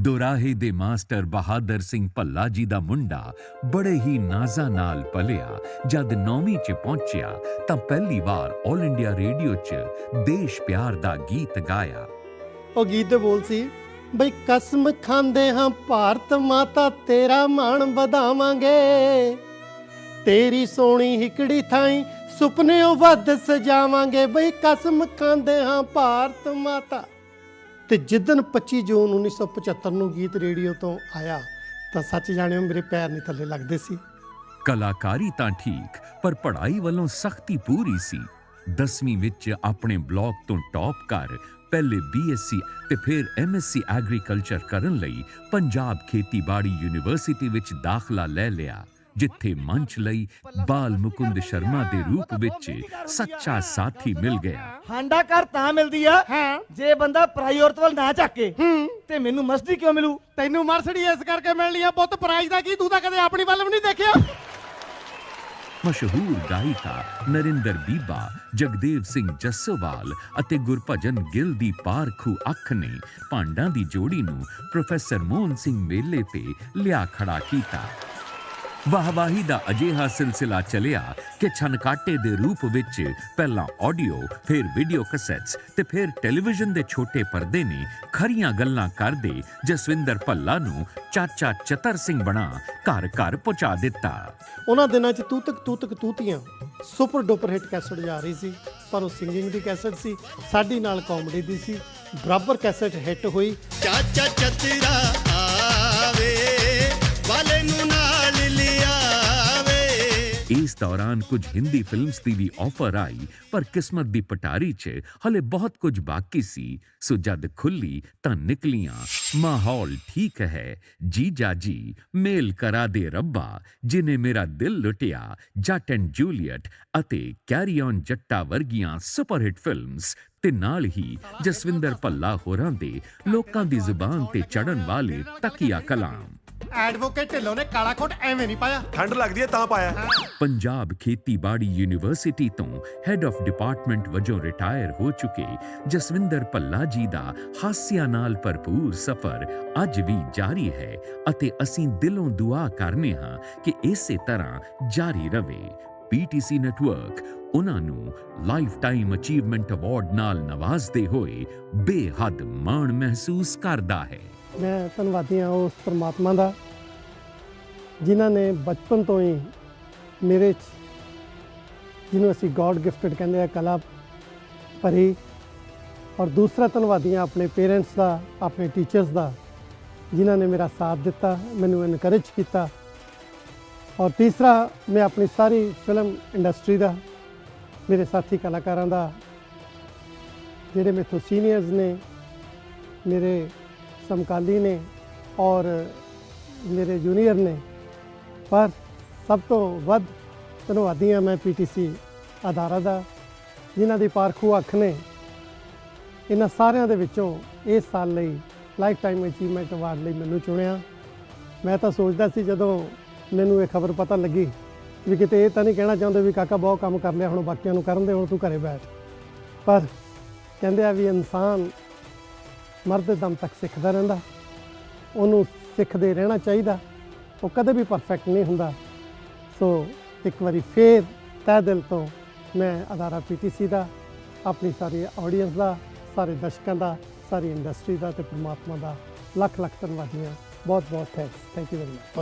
ਦੁਰਾਹੇ ਦੇ ਮਾਸਟਰ ਬਹਾਦਰ ਸਿੰਘ ਭੱਲਾ ਜੀ ਦਾ ਮੁੰਡਾ ਬੜੇ ਹੀ ਨਾਜ਼ਾਂ ਨਾਲ ਪਲਿਆ। ਜਦ ਨੌਵੀਂ 'ਚ ਪਹੁੰਚਿਆ ਤਾਂ ਪਹਿਲੀ ਵਾਰ 올 ਇੰਡੀਆ ਰੇਡੀਓ 'ਚ ਦੇਸ਼ ਪਿਆਰ ਦਾ ਗੀਤ ਗਾਇਆ। ਉਹ ਗੀਤ ਦੇ ਬੋਲ ਸੀ, ਬਈ ਕਸਮ ਖਾਂਦੇ ਹਾਂ, ਭਾਰਤ ਮਾਤਾ ਤੇਰਾ ਮਾਣ ਵਧਾਵਾਂਗੇ। ਤੇਰੀ ਸੋਹਣੀ ਹਿਕੜੀ ਥਾਈ ਸੁਪਨਿਓ ਵੱਧ ਸਜਾਵਾਂਗੇ। ਬਈ ਕਸਮ ਖਾਂਦੇ ਹਾਂ, ਭਾਰਤ ਮਾਤਾ ਤੇ ਜਿੱਦਨ 25 ਜੂਨ 1975 ਨੂੰ ਗੀਤ ਰੇਡੀਓ ਤੋਂ ਆਇਆ, ਤਾਂ ਸੱਚ ਜਾਣਿਓ ਮੇਰੇ ਪੈਰ ਨਹੀਂ ਥੱਲੇ ਲੱਗਦੇ ਸੀ। ਕਲਾਕਾਰੀ ਤਾਂ ਠੀਕ, ਪਰ ਪੜ੍ਹਾਈ ਵੱਲੋਂ ਸਖਤੀ ਪੂਰੀ ਸੀ। 10ਵੀਂ ਵਿੱਚ ਆਪਣੇ ਬਲਾਕ ਤੋਂ ਟੌਪ ਕਰ, ਪਹਿਲੇ ਬੀਐਸਸੀ ਤੇ ਫਿਰ ਐਮਐਸਸੀ ਐਗਰੀਕਲਚਰ ਕਰਨ ਲਈ ਪੰਜਾਬ ਖੇਤੀਬਾੜੀ ਯੂਨੀਵਰਸਿਟੀ ਵਿੱਚ ਦਾਖਲਾ ਲੈ ਲਿਆ। ਜਿੱਥੇ ਮੰਚ ਲਈ ਬਾਲ ਮੁਕੁੰਦ ਸ਼ਰਮਾ ਦੇ ਰੂਪ ਵਿੱਚ ਸੱਚਾ ਸਾਥੀ ਮਿਲ ਗਿਆ। ਹਾਂਡਾ ਘਰ ਤਾਂ ਮਿਲਦੀ ਆ। ਜੇ ਬੰਦਾ ਪਰਾਈ ਔਰਤ ਵੱਲ ਨਾ ਝਾਕੇ ਹੂੰ। ਤੇ ਮੈਨੂੰ ਮਸਤੀ ਕਿਉਂ ਮਿਲੂ? ਤੈਨੂੰ ਮਰਸਡੀ ਇਸ ਕਰਕੇ ਮਿਲਣੀ ਆ ਪੁੱਤ ਪ੍ਰਾਈਜ਼ ਦਾ ਕੀ? ਤੂੰ ਤਾਂ ਕਦੇ ਆਪਣੀ ਵੱਲ ਵੀ ਨਹੀਂ ਦੇਖਿਆ। ਮਸ਼ਹੂਰ ਗਾਇਕਾ ਨਰਿੰਦਰ ਬੀਬਾ ਜਗਦੇਵ ਸਿੰਘ ਜੱਸੋਵਾਲ ਅਤੇ ਗੁਰਭਜਨ ਗਿੱਲ ਦੀ ਪਾਰਖੂ ਅੱਖ ਨੇ ਭਾਂਡਾਂ ਦੀ ਜੋੜੀ ਨੂੰ ਪ੍ਰੋਫੈਸਰ ਮੋਹਨ ਸਿੰਘ ਮੇਲੇ ਤੇ ਲਿਆ ਖੜਾ ਕੀਤਾ। ਵਾਹਵਾਹੀ ਦਾ ਅਜਿਹਾ ਸਿਲਸਿਲਾ ਚੱਲਿਆ ਕਿ ਛਨਕਾਟੇ ਦੇ ਰੂਪ ਵਿੱਚ ਪਹਿਲਾਂ ਆਡੀਓ ਫਿਰ ਵੀਡੀਓ ਕੈਸੇਟਸ ਤੇ ਫਿਰ ਟੈਲੀਵਿਜ਼ਨ ਦੇ ਛੋਟੇ ਪਰਦੇ ਨੇ ਖਰੀਆਂ ਗੱਲਾਂ ਕਰਦੇ ਜਸਵਿੰਦਰ ਭੱਲਾ ਨੂੰ ਚਾਚਾ ਚਤਰ ਸਿੰਘ ਬਣਾ ਘਰ ਘਰ ਪਹੁੰਚਾ ਦਿੱਤਾ। ਉਹਨਾਂ ਦਿਨਾਂ 'ਚ Tutak Tutak Tutiyan super duper hit cassette ਜਾ ਰਹੀ ਸੀ ਪਰ ਉਹ ਸਿੰਗਿੰਗ ਦੀ ਕੈਸਟ ਸੀ ਸਾਡੀ ਨਾਲ ਕਾਮੇਡੀ ਦੀ ਸੀ ਬਰਾਬਰ ਕੈਸਟ ਹਿੱਟ ਹੋਈ। ਚਾਚਾ ਚਤਰਾ ਇਸ ਦੌਰਾਨ ਕੁਝ ਹਿੰਦੀ ਫਿਲਮਸ ਦੀ ਵੀ ਆਫਰ ਆਈ, ਪਰ ਕਿਸਮਤ ਦੀ ਪਟਾਰੀ 'ਚ ਹਲੇ ਬਹੁਤ ਕੁਝ ਬਾਕੀ ਸੀ। ਸੋ ਜਦ ਖੁੱਲੀ ਤਾਂ ਨਿਕਲੀਆਂ। ਮਾਹੌਲ ਠੀਕ ਹੈ। ਜੀਜਾ ਜੀ ਮੇਲ ਕਰਾ ਦੇ ਰੱਬਾ, ਜਿਨੇ ਮੇਰਾ ਦਿਲ ਲੁੱਟਿਆ, ਜੱਟ ਐਂਡ ਜੂਲੀਅਟ ਅਤੇ ਕੈਰੀ ਔਨ ਜੱਟਾ ਵਰਗੀਆਂ ਸੁਪਰ ਹਿੱਟ ਫਿਲਮਸ। ਤੇ ਨਾਲ ਹੀ ਜਸਵਿੰਦਰ ਭੱਲਾ ਹੋਰਾਂ ਦੇ ਲੋਕਾਂ ਦੀ ਜ਼ੁਬਾਨ ਤੇ ਚੜਨ ਵਾਲੇ ਤਕੀਆ ਕਲਾਮ। ਐਡਵੋਕੇਟ ਢਿੱਲੋਂ ਨੇ ਕਾਲਾ ਕੋਟ ਐਵੇਂ ਨਹੀਂ ਪਾਇਆ। ਠੰਡ ਲੱਗਦੀ ਹੈ ਤਾਂ ਪਾਇਆ। ਪੰਜਾਬ ਖੇਤੀਬਾੜੀ ਯੂਨੀਵਰਸਿਟੀ ਤੋਂ ਹੈੱਡ ਆਫ ਡਿਪਾਰਟਮੈਂਟ ਵਜੋਂ ਰਿਟਾਇਰ ਹੋ ਚੁੱਕੇ ਜਸਵਿੰਦਰ ਭੱਲਾ ਜੀ ਦਾ ਹਾਸਿਆਂ ਨਾਲ ਭਰਪੂਰ ਸਫ਼ਰ ਅੱਜ ਵੀ ਜਾਰੀ ਹੈ ਅਤੇ ਅਸੀਂ ਦਿਲੋਂ ਦੁਆ ਕਰਨੇ ਹਾਂ ਕਿ ਇਸੇ ਤਰ੍ਹਾਂ ਜਾਰੀ ਰਵੇ। ਪੀਟੀਸੀ ਨੈਟਵਰਕ ਉਹਨਾਂ ਨੂੰ ਲਾਈਫ ਟਾਈਮ ਅਚੀਵਮੈਂਟ ਅਵਾਰਡ ਨਾਲ ਨਵਾਜ਼ਦੇ ਹੋਏ ਬੇਹੱਦ ਮਾਣ ਮਹਿਸੂਸ ਕਰਦਾ ਹੈ। ਮੈਂ ਧੰਨਵਾਦੀ ਹਾਂ ਉਸ ਪਰਮਾਤਮਾ ਦਾ, ਜਿਨ੍ਹਾਂ ਨੇ ਬਚਪਨ ਤੋਂ ਹੀ ਮੇਰੇ 'ਚ, ਜਿਹਨੂੰ ਅਸੀਂ ਗੋਡ ਗਿਫਟਡ ਕਹਿੰਦੇ ਆ, ਕਲਾ ਭਰੀ। ਔਰ ਦੂਸਰਾ ਧੰਨਵਾਦੀ ਹਾਂ ਆਪਣੇ ਪੇਰੈਂਟਸ ਦਾ, ਆਪਣੇ ਟੀਚਰਸ ਦਾ, ਜਿਨ੍ਹਾਂ ਨੇ ਮੇਰਾ ਸਾਥ ਦਿੱਤਾ, ਮੈਨੂੰ ਇਨਕਰੇਜ ਕੀਤਾ। ਔਰ ਤੀਸਰਾ, ਮੈਂ ਆਪਣੀ ਸਾਰੀ ਫਿਲਮ ਇੰਡਸਟਰੀ ਦਾ, ਮੇਰੇ ਸਾਥੀ ਕਲਾਕਾਰਾਂ ਦਾ, ਜਿਹੜੇ ਮੇਥੋਂ ਸੀਨੀਅਰਸ ਨੇ, ਮੇਰੇ ਸਮਕਾਲੀ ਨੇ ਔਰ ਮੇਰੇ ਜੂਨੀਅਰ ਨੇ ਪਰ ਸਭ ਤੋਂ ਵੱਧ ਧੰਨਵਾਦੀ ਹਾਂ ਮੈਂ ਪੀਟੀਸੀ ਅਦਾਰਾ ਦਾ ਜਿਨ੍ਹਾਂ ਦੀ ਪਾਰਖੂ ਅੱਖ ਨੇ ਇਹਨਾਂ ਸਾਰਿਆਂ ਦੇ ਵਿੱਚੋਂ ਇਸ ਸਾਲ ਲਈ ਲਾਈਫ ਟਾਈਮ ਅਚੀਵਮੈਂਟ ਅਵਾਰਡ ਲਈ ਮੈਨੂੰ ਚੁਣਿਆ ਮੈਂ ਤਾਂ ਸੋਚਦਾ ਸੀ ਜਦੋਂ ਮੈਨੂੰ ਇਹ ਖਬਰ ਪਤਾ ਲੱਗੀ ਵੀ ਕਿਤੇ ਇਹ ਤਾਂ ਨਹੀਂ ਕਹਿਣਾ ਚਾਹੁੰਦੇ ਵੀ ਕਾਕਾ ਬਹੁਤ ਕੰਮ ਕਰ ਲਿਆ ਹੁਣ ਬਾਕੀਆਂ ਨੂੰ ਕਰਨ ਦੇ ਹੁਣ ਤੂੰ ਘਰੇ ਬੈਠ ਪਰ ਕਹਿੰਦੇ ਆ ਵੀ ਇਨਸਾਨ ਮਰਦ ਦਮ ਤੱਕ ਸਿੱਖਦਾ ਰਹਿੰਦਾ। ਉਹਨੂੰ ਸਿੱਖਦੇ ਰਹਿਣਾ ਚਾਹੀਦਾ। ਉਹ ਕਦੇ ਵੀ ਪਰਫੈਕਟ ਨਹੀਂ ਹੁੰਦਾ। ਸੋ ਇੱਕ ਵਾਰੀ ਫੇਰ ਤਹਿ ਦਿਲ ਤੋਂ ਮੈਂ ਅਦਾਰਾ ਪੀਟੀਸੀ ਦਾ, ਆਪਣੀ ਸਾਰੀ ਆਡੀਅנס ਦਾ, ਸਾਰੇ ਦਰਸ਼ਕਾਂ ਦਾ, ਸਾਰੀ ਇੰਡਸਟਰੀ ਦਾ ਤੇ ਪ੍ਰਮਾਤਮਾ ਦਾ ਲੱਖ ਲੱਖ ਧੰਨਵਾਦੀਆਂ ਬਹੁਤ ਬਹੁਤ thanks thank you very much